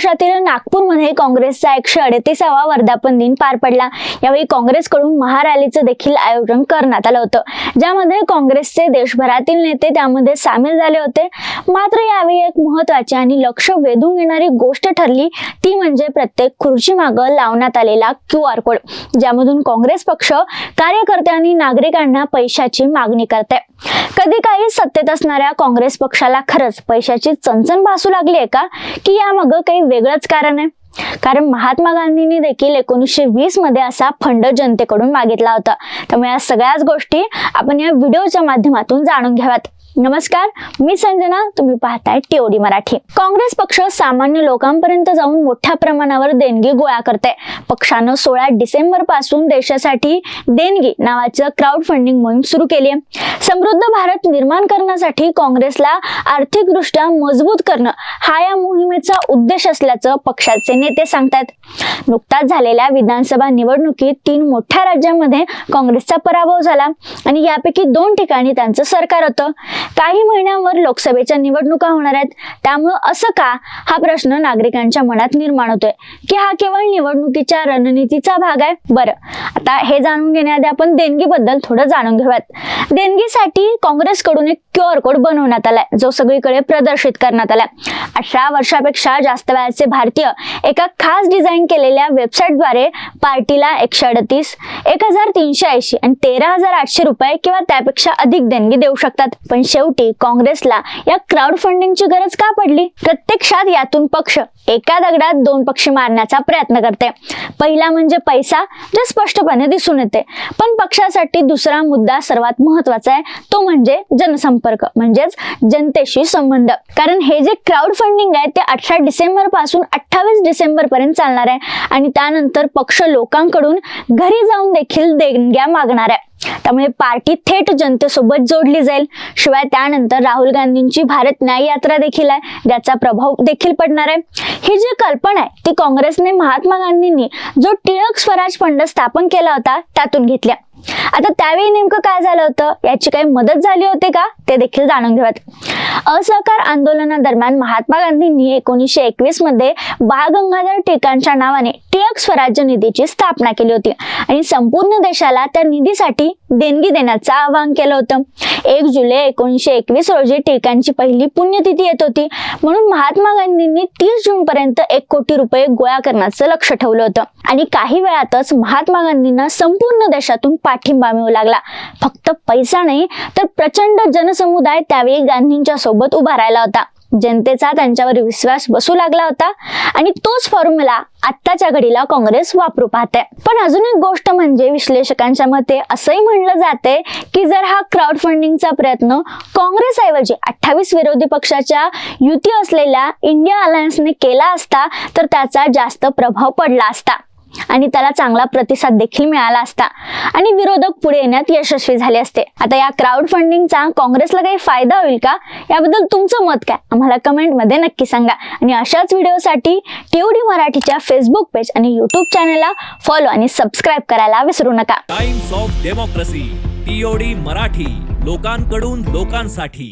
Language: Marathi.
महाराष्ट्रातील नागपूरमध्ये काँग्रेसचा एकशे अडतीसावा वर्धापन दिन पार पडला. यावेळी काँग्रेसकडून महारॅलीचं देखील आयोजन करण्यात आलं होतं. ज्यामध्ये काँग्रेसचे देशभरातील नेते त्यामध्ये सामील झाले होते. मात्र यावेळी एक महत्वाची आणि लक्ष वेधून घेणारी गोष्ट ठरली ती म्हणजे प्रत्येक खुर्ची मागं लावण्यात आलेला क्यू आर कोड ज्यामधून काँग्रेस पक्ष कार्यकर्ते आणि नागरिकांना पैशाची मागणी करते कधी काही सत्तेत असणाऱ्या काँग्रेस पक्षाला खरंच पैशाची चणचण भासू लागली आहे का? की यामागं काही वेगळंच कारण आहे. कारण महात्मा गांधींनी देखील एकोणीसशे वीसमध्ये असा फंड जनतेकडून मागितला होता. त्यामुळे या सगळ्याच गोष्टी आपण या व्हिडिओच्या माध्यमातून जाणून घ्याव्यात. नमस्कार मी संजना तुम्ही पाहताय टीओडी मराठी. काँग्रेस पक्ष सामान्य लोकांपर्यंत जाऊन मोठ्या प्रमाणावर देणगी गोळा करते पक्षानं सोळा डिसेंबरपासून देशासाठी देणगी नावाचं क्राऊड फंडिंग मोहीम सुरू केली आहे समृद्ध भारत निर्माण करण्यासाठी काँग्रेसला आर्थिकदृष्ट्या मजबूत करणं हा या मोहिमेचा उद्देश असल्याचं पक्षाचे नेते सांगतात नुकताच झालेल्या विधानसभा निवडणुकीत तीन मोठ्या राज्यांमध्ये काँग्रेसचा पराभव झाला आणि यापैकी दोन ठिकाणी त्यांचं सरकार होतं. काही महिन्यांवर लोकसभेच्या निवडणुका होणार आहेत. त्यामुळं असं का? हा प्रश्न नागरिकांच्या मनात निर्माण होतोय. की हा केवळ निवडणुकीच्या रणनीतीचा भाग आहे? बरं. आता हे जाणून घेण्याआधी आपण देणगीबद्दल थोडं जाणून घेऊयात. देणगीसाठी काँग्रेसकडून एक क्यू आर कोड बनवण्यात आलाय जो सगळीकडे प्रदर्शित करण्यात आलाय. अठरा वर्षापेक्षा जास्त वयाचे भारतीय एका खास डिझाईन केलेल्या वेबसाईटद्वारे पार्टीला एकशे अडतीस एक हजार तीनशे ऐंशी आणि तेरा हजार आठशे रुपये किंवा त्यापेक्षा अधिक देणगी देऊ शकतात. पण शेवटी काँग्रेसला या क्राऊड फंडिंगची गरज का पडली? प्रत्यक्षात यातून पक्ष एका दगडात दोन पक्षी मारण्याचा प्रयत्न करते. पहिला म्हणजे पैसा जे स्पष्टपणे दिसून येते. पण पक्षासाठी दुसरा मुद्दा सर्वात महत्त्वाचा आहे तो म्हणजे जनसंपर्क म्हणजेच जनतेशी संबंध. कारण हे जे क्राऊड फंडिंग आहे ते अठरा डिसेंबरपासून अठ्ठावीस डिसेंबर पर्यंत चालणार आहे. आणि त्यानंतर पक्ष लोकांकडून घरी जाऊन देखील देणग्या मागणार आहे. त्यामुळे पार्टी थेट जनतेसोबत जोडली जाईल. शिवाय त्यानंतर राहुल गांधींची भारत न्याय यात्रा देखील आहे. ज्याचा प्रभाव देखील पडणार आहे. ही जी कल्पना आहे ती काँग्रेसने महात्मा गांधींनी जो टिळक स्वराज फंड स्थापन केला होता त्यातून घेतल्या. आता त्यावेळी नेमकं काय झालं होतं? याची काही मदत झाली होती का? ते देखील जाणून घेऊयात. असहकार आंदोलनादरम्यान महात्मा गांधींनी एकोणीसशे एकवीसमध्ये बाळ गंगाधर टिळकांच्या नावाने टिळक स्वराज्य निधीची स्थापना केली होती. आणि संपूर्ण देशाला त्या निधीसाठी देणगी देण्याचं आवाहन केलं होतं. एक जुलै एकोणीसशे एकवीस रोजी टिळकांची पहिली पुण्यतिथी येत होती. म्हणून महात्मा गांधींनी तीस जून पर्यंत एक कोटी रुपये गोळा करण्याचं लक्ष ठेवलं होतं. आणि काही वेळातच महात्मा गांधींना संपूर्ण देशातून पाठिंबा मिळू लागला. फक्त पैसा नाही तर प्रचंड जनसमुदाय त्यावेळी गांधींच्या सोबत उभा राहिला होता. जनतेचा त्यांच्यावर विश्वास बसू लागला होता आणि तोच फॉर्म्युला आत्ताच्या घडीला काँग्रेस वापरू पाहते. पण अजून एक गोष्ट म्हणजे विश्लेषकांच्या मते असंही म्हणलं जाते की जर हा क्राऊड फंडिंगचा प्रयत्न काँग्रेसऐवजी अठ्ठावीस विरोधी पक्षाच्या युती असलेल्या इंडिया अलायन्सने केला असता तर त्याचा जास्त प्रभाव पडला असता. आणि त्याला चांगला प्रतिसाद देखील मिळाला असता. आणि विरोधक पुढे येण्यात यशस्वी झाले असते. आता या क्राऊड फंडिंगचा काँग्रेसला काही फायदा होईल का? याबद्दल तुमचं मत काय? आम्हाला कमेंटमध्ये नक्की सांगा. आणि अशाच व्हिडिओसाठी टीओडी मराठीच्या फेसबुक पेज आणि युट्यूब चॅनलला फॉलो आणि सबस्क्राईब करायला विसरू नका. Times of Democracy TOD Marathi लोकांकडून लोकांसाठी.